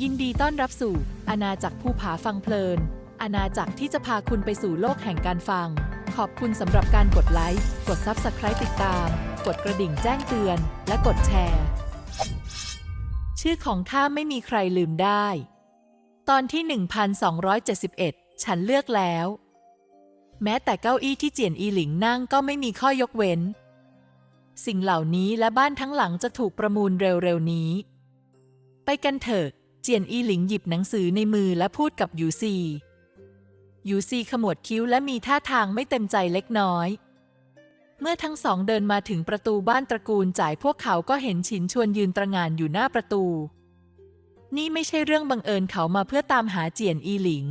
ยินดีต้อนรับสู่อาณาจักรภูผาฟังเพลิน อาณาจักรที่จะพาคุณไปสู่โลกแห่งการฟัง ขอบคุณสำหรับการกดไลค์ กด Subscribe ติดตาม กดกระดิ่งแจ้งเตือน และกดแชร์ ชื่อของข้าไม่มีใครลืมได้ ตอนที่ 1271 ฉันเลือกแล้ว แม้แต่เก้าอี้ที่เจียนอีหลิงนั่งก็ไม่มีข้อยกเว้น สิ่งเหล่านี้และบ้านทั้งหลังจะถูกประมูลเร็วๆนี้ ไปกันเถอะ เจียนอีหลิงหยิบหนังสือในมือและพูดกับยูซียูซีขมวดคิ้วและมีท่าทางไม่เต็มใจเล็กน้อย เมื่อทั้งสองเดินมาถึงประตูบ้านตระกูลจ่ายพวกเขาก็เห็นฉินชวนยืนตระงานอยู่หน้าประตู นี่ไม่ใช่เรื่องบังเอิญเขามาเพื่อตามหาเจียนอีหลิง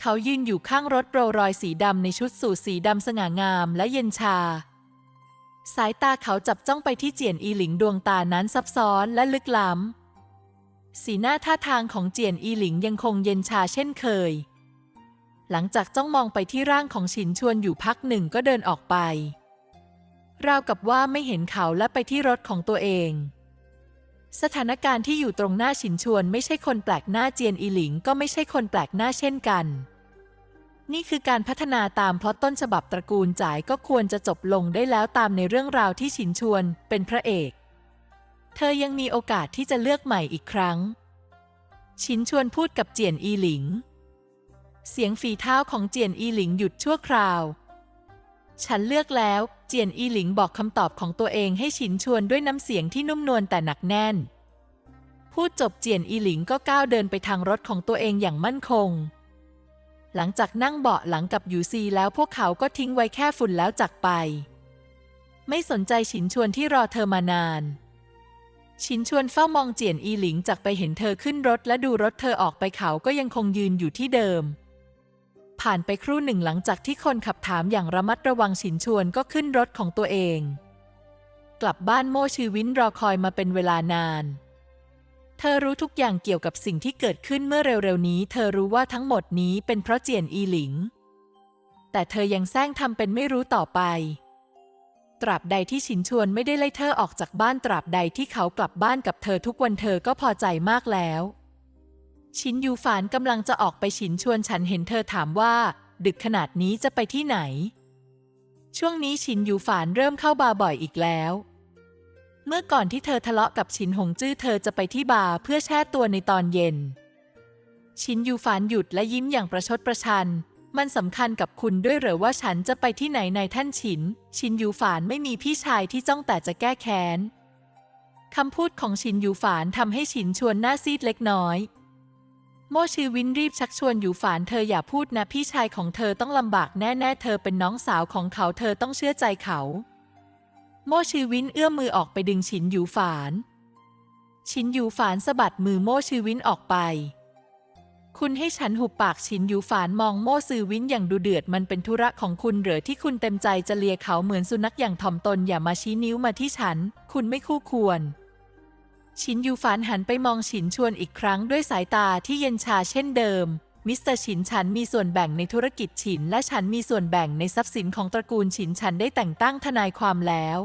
เขายืนอยู่ข้างรถโรลรอยสีดำในชุดสูทสีดำสง่างามและเย็นชา สายตาเขาจับจ้องไปที่เจียนอีหลิงดวงตานั้นซับซ้อนและลึกล้ำ สีหน้าท่าทางของเจียนอีหลิงยังคงเย็นชาเช่นเคย หลังจากจ้องมองไปที่ร่างของฉินชวนอยู่พักหนึ่งก็เดินออกไป ราวกับว่าไม่เห็นเขาและไปที่รถของตัวเอง สถานการณ์ที่อยู่ตรงหน้าฉินชวนไม่ใช่คนแปลกหน้าเจียนอีหลิงก็ไม่ใช่คนแปลกหน้าเช่นกัน นี่คือการพัฒนาตามเพราะต้นฉบับตระกูลจ่ายก็ควรจะจบลงได้แล้วตามในเรื่องราวที่ฉินชวนเป็นพระเอก เธอยังมีโอกาสที่จะเลือกใหม่อีกครั้ง ชินชวนพูดกับเจียนอีหลิง เสียงฝีเท้าของเจียนอีหลิงหยุดชั่วคราว ฉันเลือกแล้ว เจียนอีหลิงบอกคำตอบของตัวเองให้ชินชวนด้วยน้ำเสียงที่นุ่มนวลแต่หนักแน่น พูดจบเจียนอีหลิงก็ก้าวเดินไปทางรถของตัวเองอย่างมั่นคง หลังจากนั่งเบาะหลังกับยูซีแล้วพวกเขาก็ทิ้งไว้แค่ฝุ่นแล้วจากไป ไม่สนใจฉินชวนที่รอเธอมานาน ชินชวนเฝ้ามองเจียนอีหลิงจากไปเห็นเธอขึ้นรถและดูรถเธอออกไปเขาก็ยังคงยืนอยู่ที่เดิม ผ่านไปครู่หนึ่งหลังจากที่คนขับถามอย่างระมัดระวังชินชวนก็ขึ้นรถของตัวเอง กลับบ้านโม่ชือวินรอคอยมาเป็นเวลานาน เธอรู้ทุกอย่างเกี่ยวกับสิ่งที่เกิดขึ้นเมื่อเร็วๆนี้ เธอรู้ว่าทั้งหมดนี้เป็นเพราะเจียนอีหลิง แต่เธอยังแซงทำเป็นไม่รู้ต่อไป ตราบใดที่ชินชวนไม่ได้ไล่เธอออกจากบ้านตราบใดที่เขากลับบ้านกับเธอทุกวันเธอก็พอใจมากแล้ว ชินยูฝานกำลังจะออกไปชินชวนฉันเห็นเธอถามว่า ดึกขนาดนี้จะไปที่ไหน ช่วงนี้ชินยูฝานเริ่มเข้าบาร์บ่อยอีกแล้ว เมื่อก่อนที่เธอทะเลาะกับชินหงจื้อเธอจะไปที่บาร์เพื่อแช่ตัวในตอนเย็น ชินยูฝานหยุดและยิ้มอย่างประชดประชัน มันสำคัญกับคุณด้วยเหรือว่าฉันจะไปที่ไหนในท่านฉิน ชินยูฝานไม่มีพี่ชายที่จ้องแต่จะแก้แค้นคำพูดของชินยูฝานทำให้ชินชวนหน้าซีดเล็กน้อย โมชือวินรีบชักชวนยูฝานเธออย่าพูดนะพี่ชายของเธอต้องลำบากแน่ๆเธอเป็นน้องสาวของเขาเธอต้องเชื่อใจเขา โมชือวินเอื้อมมือออกไปดึงชินยูฝาน ชินยูฝานสะบัดมือโมชือวินออกไป คุณให้ฉันหุบปากชินยูฝานมองโม่ซือวินอย่างดูเดือดมันเป็นธุระของคุณเหรือที่คุณเต็มใจจะเลียเขาเหมือนสุนัขอย่างถ่อมตนอย่ามาชี้นิ้วมาที่ฉัน คุณไม่คู่ควรชินยูฝานหันไปมองฉินชวนอีกครั้งด้วยสายตาที่เย็นชาเช่นเดิม มิสเตอร์ฉินฉันมีส่วนแบ่งในธุรกิจฉิน และฉันมีส่วนแบ่งในทรัพย์สินของตระกูลฉินฉันได้แต่งตั้งทนายความแล้ว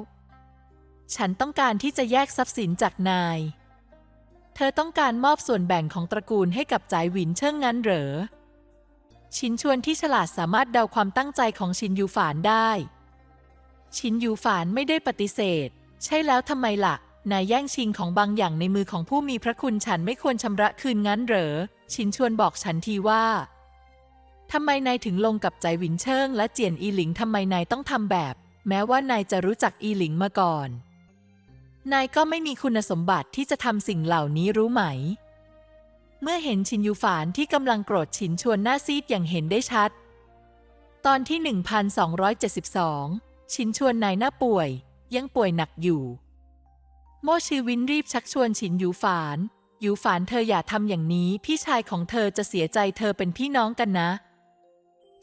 ฉันต้องการที่จะแยกทรัพย์สินจากนาย เธอต้องการมอบส่วนแบ่งของตระกูลให้กับจ่ายหวินเชิ่งงั้นเหรอ ชินชวนที่ฉลาดสามารถเดาความตั้งใจของชินยูฝานได้ ชินยูฝานไม่ได้ปฏิเสธ ใช่แล้วทำไมละ่ะ นายแย่งชิงของบางอย่างในมือของผู้มีพระคุณฉันไม่ควรชำระคืนงั้นเหรอ ชินชวนบอกฉันทีว่าทำไมนายถึงลงกับใจหวินเชิงและเจียนอีหลิงทำไมนายต้องทำแบบ แม้ว่านายจะรู้จักอีหลิงมาก่อน นายก็ไม่มีคุณสมบัติที่จะทำสิ่งเหล่านี้รู้ไหม เมื่อเห็นชินยูฝานที่กำลังโกรธฉินชวนหน้าซีดอย่างเห็นได้ชัด ตอนที่ 1272 ชินชวนนายหน้าป่วย ยังป่วยหนักอยู่ โมชีวินรีบชักชวนฉินยูฝานยูฝานเธออย่าทำอย่างนี้ พี่ชายของเธอจะเสียใจเธอเป็นพี่น้องกันนะ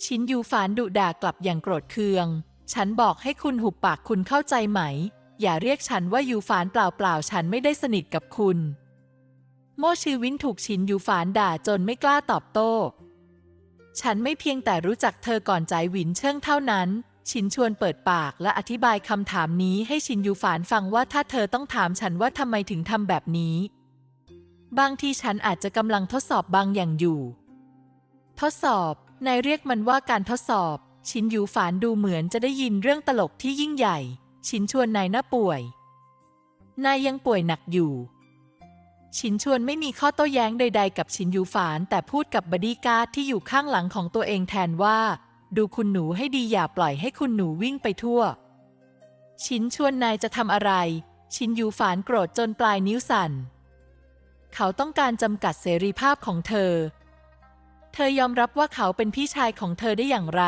ชินยูฝานดุด่ากลับอย่างโกรธเคือง ฉันบอกให้คุณหุบปากคุณเข้าใจไหม อย่าเรียกฉันว่ายูฝานเปล่าๆ ฉันไม่ได้สนิทกับคุณ โมชีวินถูกชินยูฝานด่าจนไม่กล้าตอบโต้ ฉันไม่เพียงแต่รู้จักเธอก่อนใจหวินเชิงเท่านั้น ชินชวนเปิดปากและอธิบายคำถามนี้ให้ชินยูฝานฟังว่าถ้าเธอต้องถามฉันว่าทำไมถึงทำแบบนี้ บางทีฉันอาจจะกำลังทดสอบบางอย่างอยู่ ทดสอบ นายเรียกมันว่าการทดสอบ ชินยูฝานดูเหมือนจะได้ยินเรื่องตลกที่ยิ่งใหญ่ ชินชวนนายน่าป่วย นายยังป่วยหนักอยู่ ชินชวนไม่มีข้อโต้แย้งใด ๆ กับชินยูฝาน แต่พูดกับบอดี้การ์ดที่อยู่ข้างหลังของตัวเองแทนว่า ดูคุณหนูให้ดีอย่าปล่อยให้คุณหนูวิ่งไปทั่ว ชินชวนนายจะทำอะไร ชินยูฝานโกรธจนปลายนิ้วสั่น เขาต้องการจำกัดเสรีภาพของเธอ เธอยอมรับว่าเขาเป็นพี่ชายของเธอได้อย่างไร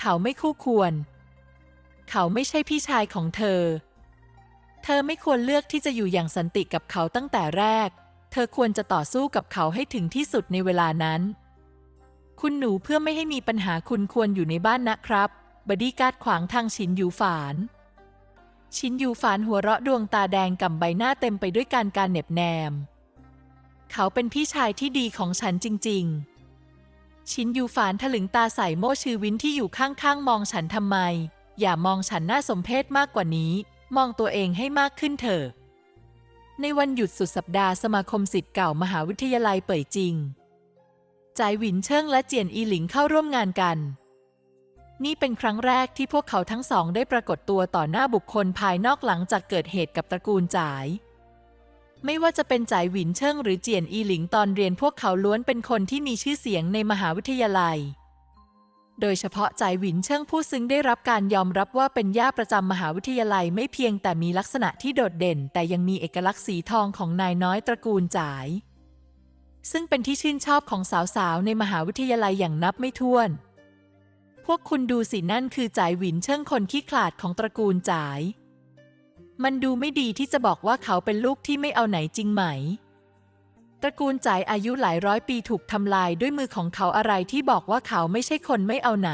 เขาไม่คู่ควร เขาไม่ใช่พี่ชายของเธอ เธอไม่ควรเลือกที่จะอยู่อย่างสันติกับเขาตั้งแต่แรก เธอควรจะต่อสู้กับเขาให้ถึงที่สุดในเวลานั้น คุณหนูเพื่อไม่ให้มีปัญหาคุณควรอยู่ในบ้านนะครับ บดีการ์ดขวางทางชินยูฝาน ชินยูฝานหัวเราะดวงตาแดงกับใบหน้าเต็มไปด้วยการการเหน็บแนม เขาเป็นพี่ชายที่ดีของฉันจริง ๆ ชินยูฝานถลึงตาใส่โมชื่อวินที่อยู่ข้างๆมองฉันทำไม อย่ามองฉันน่าสมเพชมากกว่านี้ มองตัวเองให้มากขึ้นเถอะ ในวันหยุดสุดสัปดาห์สมาคมสิทธิ์เก่ามหาวิทยาลัยเป่ยจริงจายหวินเชิงและเจียนอีหลิงเข้าร่วมงานกัน นี่เป็นครั้งแรกที่พวกเขาทั้งสองได้ปรากฏตัวต่อหน้าบุคคลภายนอกหลังจากเกิดเหตุกับตระกูลจ่าย ไม่ว่าจะเป็นจ่ายหวินเชิงหรือเจียนอีหลิงตอนเรียนพวกเขาล้วนเป็นคนที่มีชื่อเสียงในมหาวิทยาลัย โดยเฉพาะจ่ายหวินเชิงผู้ซึ่งได้รับการยอมรับว่าเป็นย่าประจำมหาวิทยาลัยไม่เพียงแต่มีลักษณะที่โดดเด่น แต่ยังมีเอกลักษณ์สีทองของนายน้อยตระกูลจ่าย ซึ่งเป็นที่ชื่นชอบของสาวๆในมหาวิทยาลัยอย่างนับไม่ถ้วน พวกคุณดูสินั่นคือจ่ายหวินเชิงคนขี้ขลาดของตระกูลจ่าย มันดูไม่ดีที่จะบอกว่าเขาเป็นลูกที่ไม่เอาไหนจริงไหม ตระกูลจ่ายอายุหลายร้อยปีถูกทำลายด้วยมือของเขาอะไรที่บอกว่าเขาไม่ใช่คนไม่เอาไหน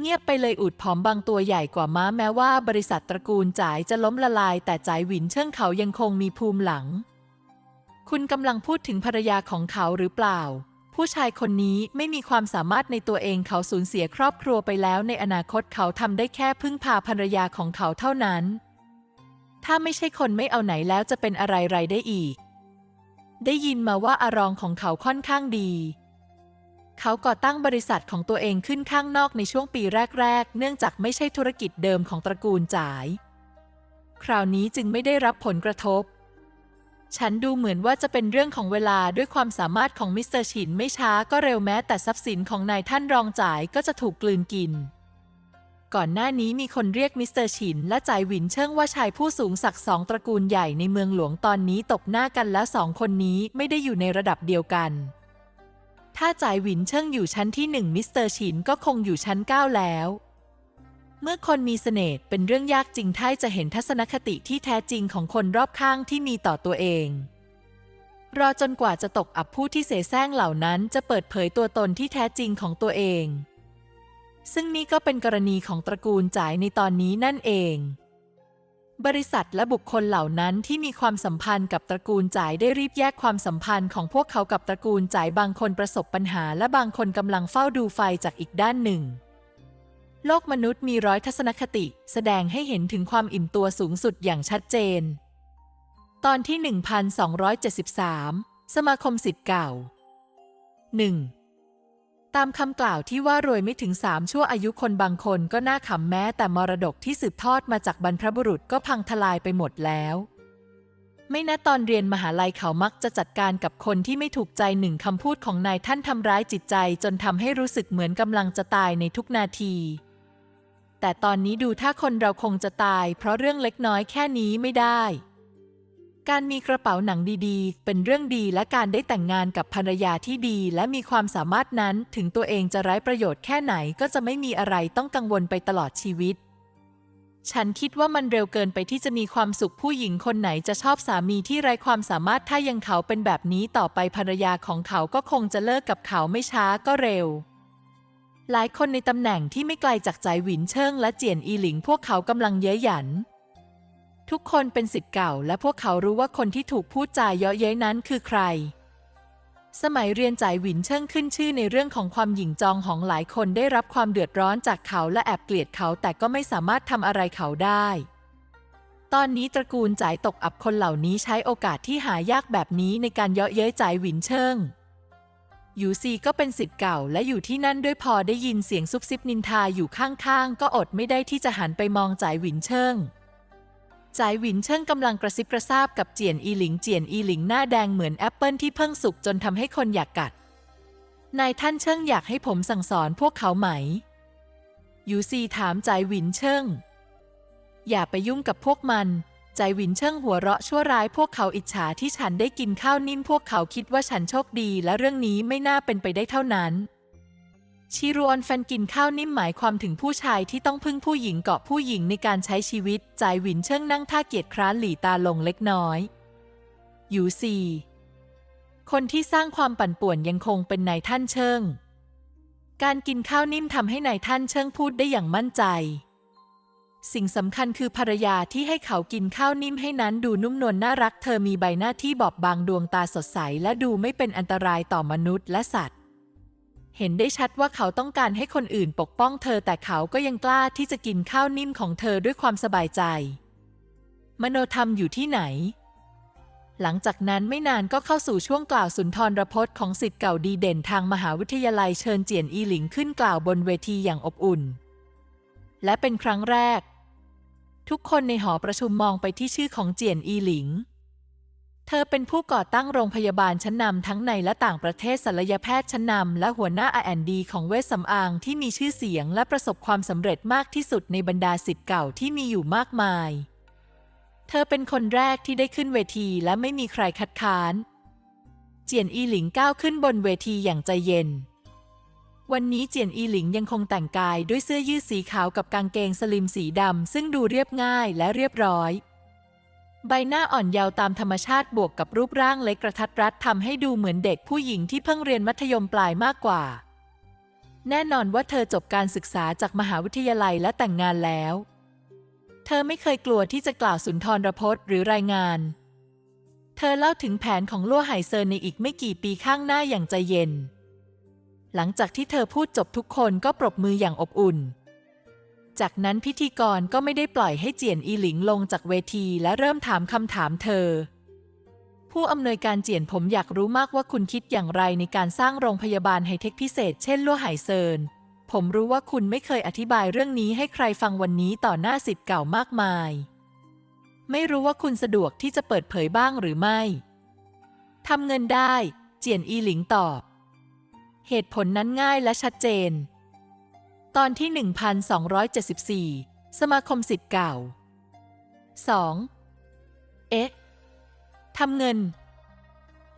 เงียบไปเลยอุดผอมบางตัวใหญ่กว่าม้าแม้ว่าบริษัทตระกูลจ่ายจะล้มละลาย แต่จ่ายหวินเชิงเขายังคงมีภูมิหลัง คุณกำลังพูดถึงภรรยาของเขาหรือเปล่า ผู้ชายคนนี้ไม่มีความสามารถในตัวเองเขาสูญเสียครอบครัวไปแล้ว ในอนาคตเขาทำได้แค่พึ่งพาภรรยาของเขาเท่านั้น ถ้าไม่ใช่คนไม่เอาไหนแล้วจะเป็นอะไรไรได้อีก ได้ยินมาว่าอารองของเขาค่อนข้างดี เขาก่อตั้งบริษัทของตัวเองขึ้นข้างนอกในช่วงปีแรก ๆ เนื่องจากไม่ใช่ธุรกิจเดิมของตระกูลจ่าย คราวนี้จึงไม่ได้รับผลกระทบ ฉันดูเหมือนว่าจะเป็นเรื่องของเวลาด้วยความสามารถของมิสเตอร์ฉินไม่ช้าก็เร็วแม้แต่ทรัพย์สินของนายท่านรองจ่ายก็จะถูกกลืนกิน ก่อนหน้านี้มีคนเรียกมิสเตอร์ฉินและจ่ายหวินเชิงว่าชายผู้สูงศักดิ์สองตระกูลใหญ่ในเมืองหลวงตอนนี้ตบหน้ากันและสองคนนี้ไม่ได้อยู่ในระดับเดียวกัน ถ้าจ่ายหวินเชิงอยู่ชั้นที่หนึ่งมิสเตอร์ฉินก็คงอยู่ชั้นเก้าแล้ว เมื่อคนมีเสน่ห์เป็นเรื่องยากจริงถ้ายจะเห็นทัศนคติที่แท้จริงของคนรอบข้างที่มีต่อตัวเองรอจนกว่าจะตกอับผู้ที่เสแสร้งเหล่านั้นจะเปิดเผยตัวตนที่แท้จริงของตัวเอง ซึ่งนี่ก็เป็นกรณีของตระกูลจ่ายในตอนนี้นั่นเอง บริษัทและบุคคลเหล่านั้นที่มีความสัมพันธ์กับตระกูลจ่ายได้รีบแยกความสัมพันธ์ของพวกเขากับตระกูลจ่ายบางคนประสบปัญหา และบางคนกำลังเฝ้าดูไฟจากอีกด้านหนึ่ง โลกมนุษย์มีร้อยทัศนคติ แสดงให้เห็นถึงความอิ่มตัวสูงสุดอย่างชัดเจน ตอนที่ 1273 สมาคมสิทธิ์เก่า 1. ตามคำกล่าวที่ว่ารวยไม่ถึงสามชั่วอายุคนบางคนก็น่าขำแม้แต่มรดกที่สืบทอดมาจากบรรพบุรุษก็พังทลายไปหมดแล้ว ไม่นะตอนเรียนมหาลัยเขามักจะจัดการกับคนที่ไม่ถูกใจหนึ่งคำพูดของนายท่านทำร้ายจิตใจจนทำให้รู้สึกเหมือนกำลังจะตายในทุกนาที แต่ตอนนี้ดูถ้าคนเราคงจะตาย เพราะเรื่องเล็กน้อยแค่นี้ไม่ได้ การมีกระเป๋าหนังดีๆ เป็นเรื่องดีและการได้แต่งงานกับภรรยาที่ดี และมีความสามารถนั้นถึงตัวเองจะไร้ประโยชน์แค่ไหนก็จะไม่มีอะไรต้องกังวลไปตลอดชีวิต ฉันคิดว่ามันเร็วเกินไปที่จะมีความสุขผู้หญิงคนไหนจะชอบสามีที่ไร้ความสามารถถ้ายังเขาเป็นแบบนี้ต่อไปภรรยาของเขาก็คงจะเลิกกับเขาไม่ช้าก็เร็วหลายคนในตำแหน่งที่ไม่ไกลจากใจหวินเชิงและเจียนอีหลิงพวกเขากำลังเย้ยหยัน ทุกคนเป็นสิทธิ์เก่า และพวกเขารู้ว่าคนที่ถูกพูดจาเยาะเย้ยนั้นคือใคร สมัยเรียนจ่ายหวินเชิงขึ้นชื่อในเรื่องของความหยิ่งจองของหลายคนได้รับความเดือดร้อนจากเขาและแอบเกลียดเขาแต่ก็ไม่สามารถทำอะไรเขาได้ ตอนนี้ตระกูลจ่ายตกอับคนเหล่านี้ใช้โอกาสที่หายากแบบนี้ในการเยาะเย้ยจ่ายหวินเชิงยูซีก็เป็นสิทธิ์เก่าและอยู่ที่นั่นด้วยพอได้ยินเสียงซุบซิบนินทาอยู่ข้างๆ ก็อดไม่ได้ที่จะหันไปมองจ่ายหวินเชิง จายหวินเชิงกำลังกระซิบกระซาบกับเจียนอีหลิงเจียนอีหลิงหน้าแดงเหมือนแอปเปิลที่เพิ่งสุกจนทำให้คนอยากกัด นายท่านเชิงอยากให้ผมสั่งสอนพวกเขาไหม ยูซีถามจายหวินเชิงอย่าไปยุ่งกับพวกมันใจหวินเชิงหัวเราะชั่วร้ายพวกเขาอิจฉาที่ฉันได้กินข้าวนิ่มพวกเขาคิดว่าฉันโชคดีและเรื่องนี้ไม่น่าเป็นไปได้เท่านั้น ชิรวนแฟนกินข้าวนิ่มหมายความถึงผู้ชายที่ต้องพึ่งผู้หญิงเกาะผู้หญิงในการใช้ชีวิตใจหวินเชิงนั่งท่าเกียจคร้านหลีตาลงเล็กน้อยยูซีคนที่สร้างความปั่นป่วนยังคงเป็นนายท่านเชิง การกินข้าวนิ่มทำให้นายท่านเชิงพูดได้อย่างมั่นใจ สิ่งสำคัญคือภรรยาที่ให้เขากินข้าวนิ่มให้นั้นดูนุ่มนวลน่ารัก เธอมีใบหน้าที่บอบบางดวงตาสดใส และดูไม่เป็นอันตรายต่อมนุษย์และสัตว์ เห็นได้ชัดว่าเขาต้องการให้คนอื่นปกป้องเธอแต่เขาก็ยังกล้าที่จะกินข้าวนิ่มของเธอด้วยความสบายใจ มโนธรรมอยู่ที่ไหน หลังจากนั้นไม่นานก็เข้าสู่ช่วงกล่าวสุนทรพจน์ของสิทธิ์เก่าดีเด่นทางมหาวิทยาลัยเชิญเจียนอีหลิงขึ้นกล่าวบนเวทีอย่างอบอุ่น และเป็นครั้งแรก ทุกคนในหอประชุมมองไปที่ชื่อของเจียนอีหลิง เธอเป็นผู้ก่อตั้งโรงพยาบาลชั้นนำทั้งในและต่างประเทศศัลยแพทย์ชั้นนำและหัวหน้า R&D ของเวชสำอางที่มีชื่อเสียงและประสบความสำเร็จมากที่สุดในบรรดาสิทธิ์เก่าที่มีอยู่มากมาย เธอเป็นคนแรกที่ได้ขึ้นเวทีและไม่มีใครคัดค้าน เจียนอีหลิงก้าวขึ้นบนเวทีอย่างใจเย็น วันนี้เจียนอีหลิงยังคงแต่งกายด้วยเสื้อยืดสีขาวกับกางเกงสลิมสีดำซึ่งดูเรียบง่ายและเรียบร้อย ใบหน้าอ่อนเยาว์ตามธรรมชาติบวกกับรูปร่างเล็กกระทัดรัดทำให้ดูเหมือนเด็กผู้หญิงที่เพิ่งเรียนมัธยมปลายมากกว่า แน่นอนว่าเธอจบการศึกษาจากมหาวิทยาลัยและแต่งงานแล้ว เธอไม่เคยกลัวที่จะกล่าวสุนทรพจน์หรือรายงาน เธอเล่าถึงแผนของลั่วไหเซินในอีกไม่กี่ปีข้างหน้าอย่างใจเย็น หลังจากที่เธอพูดจบทุกคนก็ปรบมืออย่างอบอุ่น จากนั้นพิธีกรก็ไม่ได้ปล่อยให้เจียนอีหลิงลงจากเวทีและเริ่มถามคำถามเธอ ผู้อำนวยการเจียนผมอยากรู้มากว่าคุณคิดอย่างไรในการสร้างโรงพยาบาลไฮเทคพิเศษเช่นลั่วไหเซิน ผมรู้ว่าคุณไม่เคยอธิบายเรื่องนี้ให้ใครฟังวันนี้ต่อหน้าสิทธิ์เก่ามากมาย ไม่รู้ว่าคุณสะดวกที่จะเปิดเผยบ้างหรือไม่ทำเงินได้ เจียนอีหลิงตอบ เหตุผลนั้นง่ายและชัดเจน ตอนที่ 1274 สมาคมสิทธิ์เก่า 2. เอ๊ะทำเงิน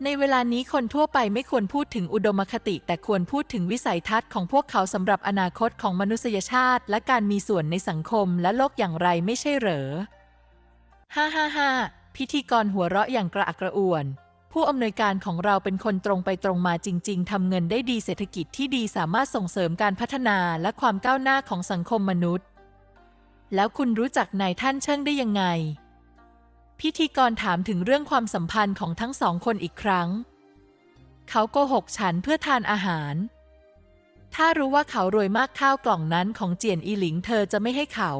ในเวลานี้คนทั่วไปไม่ควรพูดถึงอุดมคติ แต่ควรพูดถึงวิสัยทัศน์ของพวกเขาสำหรับอนาคตของมนุษยชาติ และการมีส่วนในสังคมและโลกอย่างไรไม่ใช่เหรอ ฮ่าฮ่าฮ่าพิธีกรหัวเราะอย่างกระอักกระอ่วน ผู้อำนวยการของเราเป็นคนตรงไปตรงมาจริง ๆทำเงินได้ดีเศรษฐกิจที่ดีสามารถส่งเสริมการพัฒนาและความก้าวหน้าของสังคมมนุษย์ แล้วคุณรู้จักนายท่านเชิงได้ยังไง พิธีกรถามถึงเรื่องความสัมพันธ์ของทั้งสองคนอีกครั้ง เขาโกหกฉันเพื่อทานอาหาร ถ้ารู้ว่าเขารวยมากข้าวกล่องนั้นของเจียนอีหลิงเธอจะไม่ให้เขา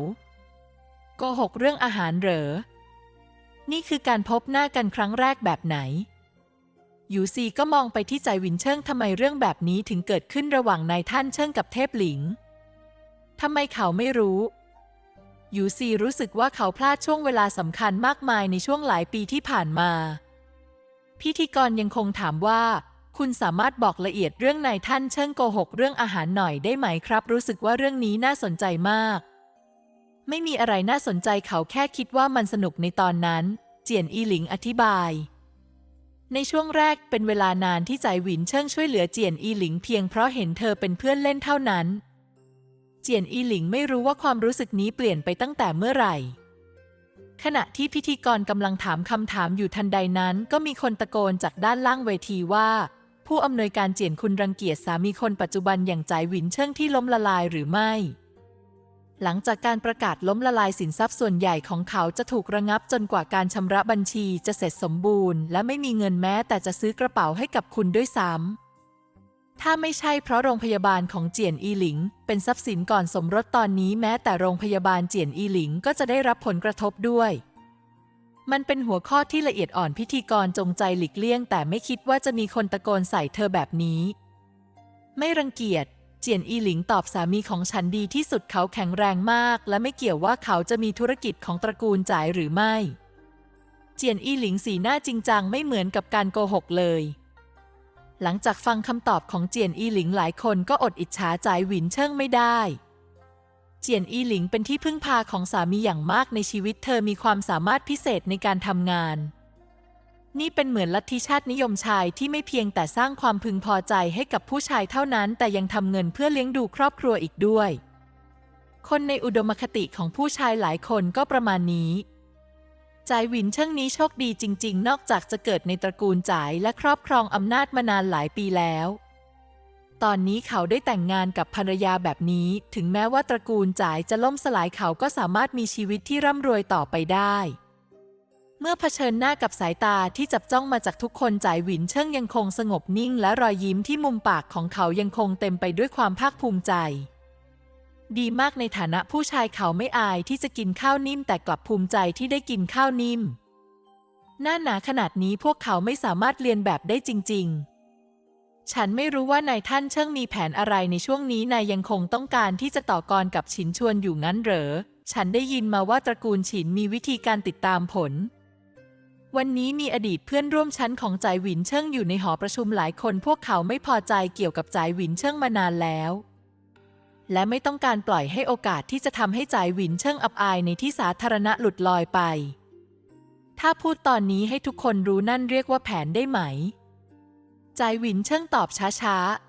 โกหกเรื่องอาหารเหรอ นี่คือการพบหน้ากันครั้งแรกแบบไหน ยูซีก็มองไปที่ใจวินเชิงทำไมเรื่องแบบนี้ถึงเกิดขึ้นระหว่างนายท่านเชิงกับเทพหลิงทำไมเขาไม่รู้ยูซีรู้สึกว่าเขาพลาดช่วงเวลาสำคัญมากมายในช่วงหลายปีที่ผ่านมา พิธีกรยังคงถามว่า คุณสามารถบอกละเอียดเรื่องนายท่านเชิงโกหกเรื่องอาหารหน่อยได้ไหมครับ รู้สึกว่าเรื่องนี้น่าสนใจมาก ไม่มีอะไรน่าสนใจเขาแค่คิดว่ามันสนุกในตอนนั้น เจียนอีหลิงอธิบาย ในช่วงแรกเป็นเวลานานที่ใจหวินเชิงช่วยเหลือเจียนอีหลิงเพียงเพราะเห็นเธอเป็นเพื่อนเล่นเท่านั้น เจียนอีหลิงไม่รู้ว่าความรู้สึกนี้เปลี่ยนไปตั้งแต่เมื่อไหร่ ขณะที่พิธีกรกำลังถามคำถามอยู่ทันใดนั้น ก็มีคนตะโกนจากด้านล่างเวทีว่า ผู้อำนวยการเจียนคุณรังเกียจสามีคนปัจจุบันอย่างใจหวินเชิงที่ล้มละลายหรือไม่ หลังจากการประกาศล้มละลายสินทรัพย์ส่วนใหญ่ของเขาจะถูกระงับจนกว่าการชำระบัญชีจะเสร็จสมบูรณ์ และไม่มีเงินแม้แต่จะซื้อกระเป๋าให้กับคุณด้วยซ้ำ ถ้าไม่ใช่เพราะโรงพยาบาลของเจียนอีหลิง เป็นทรัพย์สินก่อนสมรสตอนนี้แม้แต่โรงพยาบาลเจียนอีหลิงก็จะได้รับผลกระทบด้วย มันเป็นหัวข้อที่ละเอียดอ่อนพิธีกรจงใจหลีกเลี่ยง แต่ไม่คิดว่าจะมีคนตะโกนใส่เธอแบบนี้ ไม่รังเกียจ จียนอีหลิงตอบสามีของฉันดีที่สุดเขาแข็งแรงมาก และไม่เกี่ยวว่าเขาจะมีธุรกิจของตระกูลจ่ายหรือไม่ เจียนอีหลิงสีหน้าจริงจังไม่เหมือนกับการโกหกเลย หลังจากฟังคำตอบของเจียนอีหลิงหลายคนก็อดอิจฉาจ่ายหวินเชิงไม่ได้เจียนอีหลิงเป็นที่พึ่งพาของสามีอย่างมากในชีวิตเธอมีความสามารถพิเศษในการทำงาน นี่เป็นเหมือนลัทธิชาตินิยมชายที่ไม่เพียงแต่สร้างความพึงพอใจให้กับผู้ชายเท่านั้นแต่ยังทำเงินเพื่อเลี้ยงดูครอบครัวอีกด้วย คนในอุดมคติของผู้ชายหลายคนก็ประมาณนี้จายหวินเชิงนี้โชคดีจริง ๆ นอกจากจะเกิดในตระกูลจ่ายและครอบครองอำนาจมานานหลายปีแล้ว ตอนนี้เขาได้แต่งงานกับภรรยาแบบนี้ ถึงแม้ว่าตระกูลจ่ายจะล่มสลายเขาก็สามารถมีชีวิตที่ร่ำรวยต่อไปได้ เมื่อเผชิญหน้ากับสายตาที่จับจ้องมาจากทุกคนจ่ายหวินเชิงยังคงสงบนิ่ง และรอยยิ้มที่มุมปากของเขายังคงเต็มไปด้วยความภาคภูมิใจ ดีมากในฐานะผู้ชายเขาไม่อายที่จะกินข้าวนิ่มแต่กลับภูมิใจที่ได้กินข้าวนิ่ม หน้าหนาขนาดนี้พวกเขาไม่สามารถเรียนแบบได้จริง ๆ ฉันไม่รู้ว่านายท่านเชิงมีแผนอะไรในช่วงนี้นายยังคงต้องการที่จะต่อกรกับฉินชวนอยู่งั้นเหรอ ฉันได้ยินมาว่าตระกูลฉินมีวิธีการติดตามผล วันนี้มีอดีตเพื่อนร่วมชั้นของจ่ายหวินเชิงอยู่ในหอประชุมหลายคน พวกเขาไม่พอใจเกี่ยวกับจ่ายหวินเชิงมานานแล้ว และไม่ต้องการปล่อยให้โอกาสที่จะทำให้จ่ายหวินเชิงอับอายในที่สาธารณะหลุดลอยไป ถ้าพูดตอนนี้ให้ทุกคนรู้นั่นเรียกว่าแผนได้ไหมจ่ายหวินเชิงตอบช้าๆ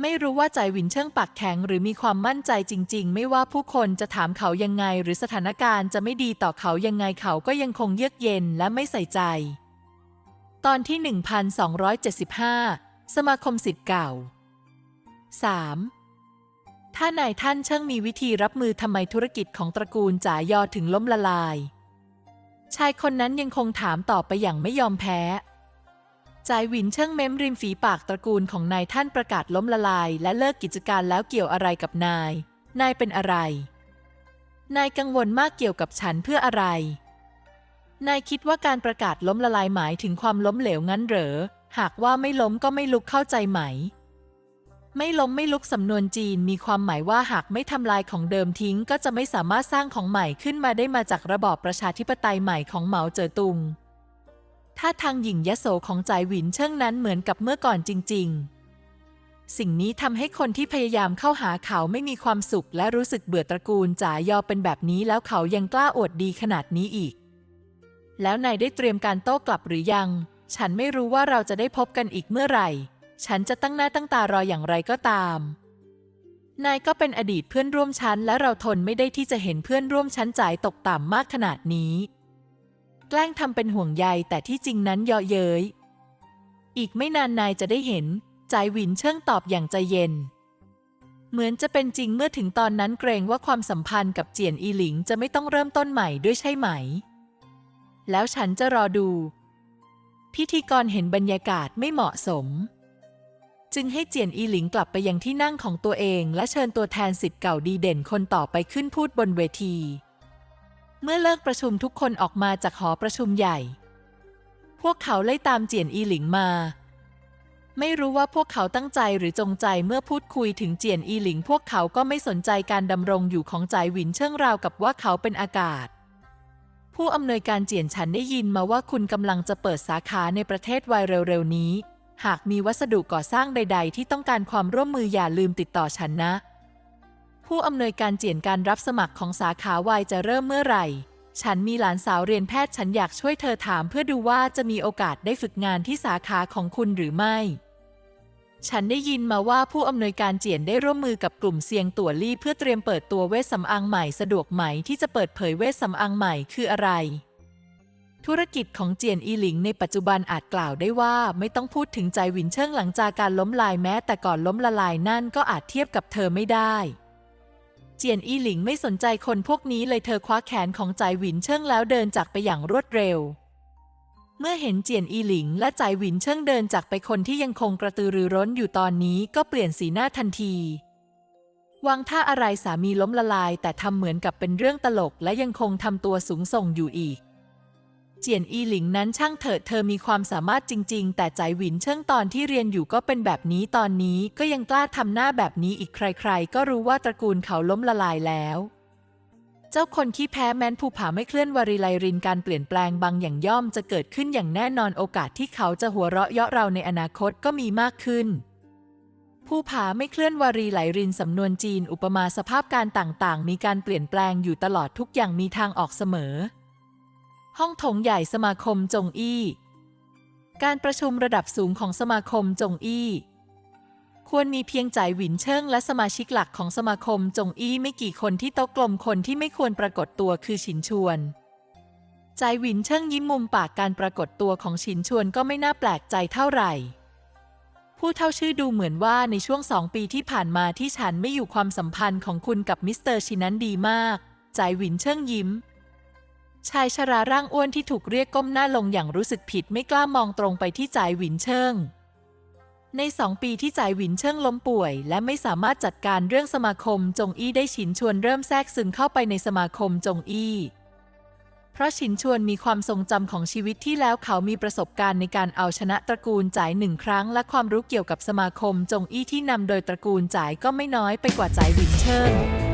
ไม่รู้ว่าใจวินเชิงปากแข็งหรือมีความมั่นใจจริง ๆ ไม่ว่าผู้คนจะถามเขายังไง หรือสถานการณ์จะไม่ดีต่อเขายังไงเขาก็ยังคงเยือกเย็นและไม่ใส่ใจ ตอนที่ 1275 สมาคมสิทธิ์เก่า 3. ถ้านายท่านเชิงมีวิธีรับมือทำไมธุรกิจของตระกูลจ๋ายอถึงล้มละลาย ชายคนนั้นยังคงถามต่อไปอย่างไม่ยอมแพ้ จายหวินเชิงเม้มริมฝีปากตระกูลของนายท่านประกาศล้มละลาย และเลิกกิจการแล้วเกี่ยวอะไรกับนาย นายเป็นอะไร นายกังวลมากเกี่ยวกับฉันเพื่ออะไร นายคิดว่าการประกาศล้มละลายหมายถึงความล้มเหลวงั้นเหรอ หากว่าไม่ล้มก็ไม่ลุกเข้าใจไหม ไม่ล้มไม่ลุกสำนวนจีนมีความหมายว่าหากไม่ทำลายของเดิมทิ้ง ก็จะไม่สามารถสร้างของใหม่ขึ้นมาได้มาจากระบอบประชาธิปไตยใหม่ของเหมาเจ๋อตุง ถ้าทางหญิงยโสของจ่ายหวินเชิงนั้นเหมือนกับเมื่อก่อนจริง ๆ สิ่งนี้ทำให้คนที่พยายามเข้าหาเขาไม่มีความสุข และรู้สึกเบื่อตระกูลจ๋ายอเป็นแบบนี้แล้วเขายังกล้าอวดดีขนาดนี้อีก แล้วนายได้เตรียมการโต้กลับหรือยัง ฉันไม่รู้ว่าเราจะได้พบกันอีกเมื่อไหร่ ฉันจะตั้งหน้าตั้งตารออย่างไรก็ตาม นายก็เป็นอดีตเพื่อนร่วมชั้น และเราทนไม่ได้ที่จะเห็นเพื่อนร่วมชั้นจ่ายตกต่ำมากขนาดนี้ กล้งทำเป็นห่วงใยแต่ที่จริงนั้นเยาะเย้ย อีกไม่นานนายจะได้เห็นจ่ายหวินเชิงตอบอย่างใจเย็น เหมือนจะเป็นจริงเมื่อถึงตอนนั้นเกรงว่าความสัมพันธ์กับเจียนอีหลิงจะไม่ต้องเริ่มต้นใหม่ด้วยใช่ไหม แล้วฉันจะรอดู พิธีกรเห็นบรรยากาศไม่เหมาะสม จึงให้เจียนอีหลิงกลับไปยังที่นั่งของตัวเอง และเชิญตัวแทนสิทธิ์เก่าดีเด่นคนต่อไปขึ้นพูดบนเวที เมื่อเลิกประชุมทุกคนออกมาจากหอประชุมใหญ่ พวกเขาไล่ตามเจียนอีหลิงมา ไม่รู้ว่าพวกเขาตั้งใจหรือจงใจเมื่อพูดคุยถึงเจียนอีหลิง พวกเขาก็ไม่สนใจการดำรงอยู่ของจ่ายหวินเชิงราวกับว่าเขาเป็นอากาศ ผู้อำนวยการเจียนฉันได้ยินมาว่าคุณกำลังจะเปิดสาขาในประเทศวายเร็วๆนี้ หากมีวัสดุก่อสร้างใด ๆ ที่ต้องการความร่วมมืออย่าลืมติดต่อฉันนะ ผู้อำนวยการเจียนการรับสมัครของสาขาวายจะเริ่มเมื่อไหร่ ฉันมีหลานสาวเรียนแพทย์ฉันอยากช่วยเธอถามเพื่อดูว่าจะมีโอกาสได้ฝึกงานที่สาขาของคุณหรือไม่ ฉันได้ยินมาว่าผู้อำนวยการเจียนได้ร่วมมือกับกลุ่มเซียงตั๋วลี่เพื่อเตรียมเปิดตัวเวชสำอางใหม่สะดวกไหมที่จะเปิดเผยเวชสำอางใหม่คืออะไรธุรกิจของเจียนอีหลิงในปัจจุบันอาจกล่าวได้ว่าไม่ต้องพูดถึงใจหวินเชิงหลังจากการล้มลายแม้แต่ก่อนล้มละลายนั่นก็อาจเทียบกับเธอไม่ได้ เจียนอีหลิงไม่สนใจคนพวกนี้เลยเธอคว้าแขนของใจหวินเชิงแล้วเดินจากไปอย่างรวดเร็ว เมื่อเห็นเจียนอีหลิงและใจหวินเชิงเดินจากไปคนที่ยังคงกระตือรือร้นอยู่ตอนนี้ก็เปลี่ยนสีหน้าทันทีวางท่าอะไรสามีล้มละลายแต่ทำเหมือนกับเป็นเรื่องตลกและยังคงทำตัวสูงส่งอยู่อีก เจียนอีหลิงนั้นช่างเถิดเธอมีความสามารถจริง ๆ แต่ใจหวินเชิงตอนที่เรียนอยู่ก็เป็นแบบนี้ตอนนี้ก็ยังกล้าทำหน้าแบบนี้อีกใคร ๆ ก็รู้ว่าตระกูลเขาล้มละลายแล้ว เจ้าคนขี้แพ้แม้นภูผาไม่เคลื่อนวารีไลรินการเปลี่ยนแปลงบางอย่างย่อมจะเกิดขึ้นอย่างแน่นอนโอกาสที่เขาจะหัวเราะเยาะเราในอนาคตก็มีมากขึ้นผูผาไม่เคลื่อนวารีไหลรินสำนวนจีนอุปมาสภาพการต่างๆ มีการเปลี่ยนแปลงอยู่ตลอดทุกอย่างมีทางออกเสมอ ห้องโถงใหญ่สมาคมจงอี้ การประชุมระดับสูงของสมาคมจงอี้ ควรมีเพียงจ่ายหวินเชิงและสมาชิกหลักของสมาคมจงอี้ไม่กี่คนที่โต๊ะกลมคนที่ไม่ควรปรากฏตัวคือฉินชวนใจายหวินเชิงยิ้มมุมปากการปรากฏตัวของฉินชวนก็ไม่น่าแปลกใจเท่าไหร่ผู้เท่าชื่อดูเหมือนว่าในช่วงสองปีที่ผ่านมาที่ฉันไม่อยู่ความสัมพันธ์ของคุณกับมิสเตอร์ชินนั้นดีมากใจายหวินเชิงยิ้ม ชายชราร่างอ้วนที่ถูกเรียกก้มหน้าลงอย่างรู้สึกผิดไม่กล้ามองตรงไปที่จ่ายหวินเชิง ในสองปีที่จ่ายหวินเชิงล้มป่วย และไม่สามารถจัดการเรื่องสมาคมจงอี้ได้ฉินชวนเริ่มแทรกซึมเข้าไปในสมาคมจงอี้เพราะฉินชวนมีความทรงจำของชีวิตที่แล้วเขามีประสบการณ์ในการเอาชนะตระกูลจ่ายหนึ่งครั้ง และความรู้เกี่ยวกับสมาคมจงอี้ที่นำโดยตระกูลจ่ายก็ไม่น้อยไปกว่าจ่ายหวินเชิง